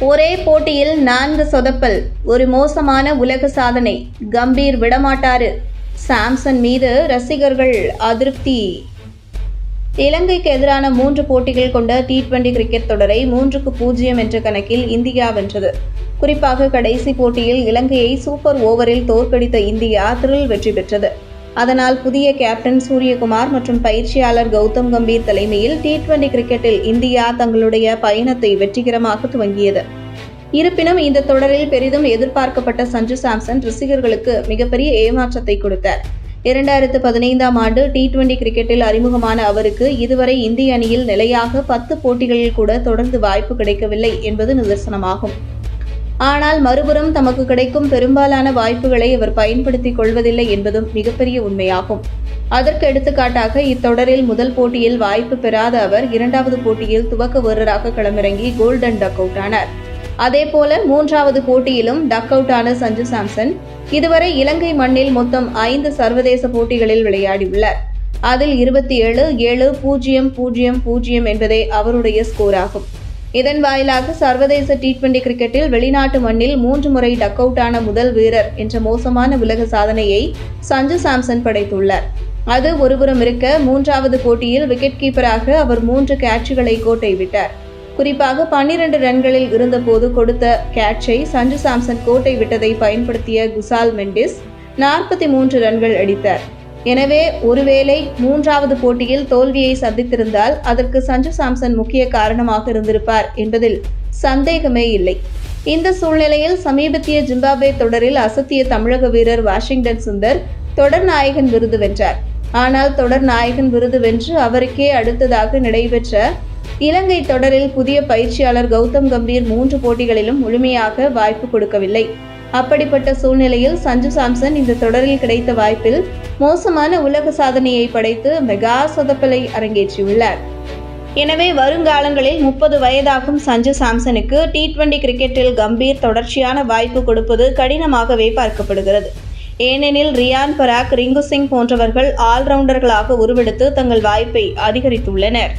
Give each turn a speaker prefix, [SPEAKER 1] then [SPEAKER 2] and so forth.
[SPEAKER 1] ஒரே போட்டியில் நான்கு சொதப்பல் ஒரு மோசமான உலக சாதனை. கம்பீர் விடமாட்டாரு. சாம்சன் மீது ரசிகர்கள் அதிருப்தி. இலங்கைக்கு எதிரான மூன்று போட்டிகள் கொண்ட டி டுவெண்டி கிரிக்கெட் தொடரை மூன்றுக்கு பூஜ்ஜியம் என்ற கணக்கில் இந்தியா வென்றது. குறிப்பாக கடைசி போட்டியில் இலங்கையை சூப்பர் ஓவரில் தோற்கடித்த இந்தியா திரில் வெற்றி பெற்றது. அதனால் புதிய கேப்டன் சூரியகுமார் மற்றும் பயிற்சியாளர் கௌதம் கம்பீர் தலைமையில் டி டுவெண்டி கிரிக்கெட்டில் இந்தியா தங்களுடைய பயணத்தை வெற்றிகரமாக துவங்கியது. இருப்பினும் இந்த தொடரில் பெரிதும் எதிர்பார்க்கப்பட்ட சஞ்சு சாம்சன் ரசிகர்களுக்கு மிகப்பெரிய ஏமாற்றத்தை கொடுத்தார். இரண்டாயிரத்து பதினைந்தாம் ஆண்டு டி டுவெண்டி கிரிக்கெட்டில் அறிமுகமான அவருக்கு இதுவரை இந்திய அணியில் நிலையாக பத்து போட்டிகளில் கூட தொடர்ந்து வாய்ப்பு கிடைக்கவில்லை என்பது நிதர்சனமாகும். ஆனால் மறுபுறம் தமக்கு கிடைக்கும் பெரும்பாலான வாய்ப்புகளை அவர் பயன்படுத்திக் கொள்வதில்லை என்பதும் மிகப்பெரிய உண்மையாகும். அதற்கு எடுத்துக்காட்டாக இத்தொடரில் முதல் போட்டியில் வாய்ப்பு பெறாத அவர் இரண்டாவது போட்டியில் துவக்க வீரராக களமிறங்கி கோல்டன் டக் அவுட் ஆனார் அதேபோல மூன்றாவது போட்டியிலும் டக் அவுட் ஆன சஞ்சு சாம்சன் இதுவரை இலங்கை மண்ணில் மொத்தம் ஐந்து சர்வதேச போட்டிகளில் விளையாடியுள்ளார் அதில் இருபத்தி ஏழு ஏழு பூஜ்ஜியம் பூஜ்ஜியம் பூஜ்ஜியம் என்பதே அவருடைய ஸ்கோர் ஆகும் இதன் வாயிலாக சர்வதேச டி டுவெண்டி கிரிக்கெட்டில் வெளிநாட்டு மண்ணில் மூன்று முறை டக் அவுட் ஆன முதல் வீரர் என்ற மோசமான உலக சாதனையை சஞ்சு சாம்சன் படைத்துள்ளார். அது ஒருபுறம் இருக்க மூன்றாவது போட்டியில் விக்கெட் கீப்பராக அவர் மூன்று கேட்சுகளை கோட்டை விட்டார். குறிப்பாக பன்னிரண்டு ரன்களில் இருந்தபோது கொடுத்த கேட்சை சஞ்சு சாம்சன் கோட்டை விட்டதை பயன்படுத்திய குசால் மெண்டிஸ் நாற்பத்தி மூன்று ரன்கள் அடித்தார். எனவே ஒருவேளை மூன்றாவது போட்டியில் தோல்வியை சந்தித்திருந்தால் அதற்கு சஞ்சு சாம்சன் முக்கிய காரணமாக இருந்திருப்பார் என்பதில் சந்தேகமே இல்லை. இந்த சூழ்நிலையில் சமீபத்திய ஜிம்பாப்வே தொடரில் அசத்திய தமிழக வீரர் வாஷிங்டன் சுந்தர் தொடர் நாயகன் விருது வென்றார். ஆனால் தொடர் நாயகன் விருது வென்று அவருக்கே அடுத்ததாக நடைபெற்ற இலங்கை தொடரில் புதிய பயிற்சியாளர் கௌதம் கம்பீர் மூன்று போட்டிகளிலும் முழுமையாக வாய்ப்பு கொடுக்கவில்லை. அப்படிப்பட்ட சூழ்நிலையில் சஞ்சு சாம்சன் இந்த தொடரில் கிடைத்த வாய்ப்பில் மோசமான உலக சாதனையை படைத்து மெகா சொதப்பலை அரங்கேற்றியுள்ளார். எனவே வருங்காலங்களில் முப்பது வயதாகும் சஞ்சு சாம்சனுக்கு டி டுவெண்டி கிரிக்கெட்டில் கம்பீர் தொடர்ச்சியான வாய்ப்பு கொடுப்பது கடினமாகவே பார்க்கப்படுகிறது. ஏனெனில் ரியான் பராக் ரிங்கு சிங் போன்றவர்கள் ஆல்ரவுண்டர்களாக உருவெடுத்து தங்கள் வாய்ப்பை அதிகரித்துள்ளனர்.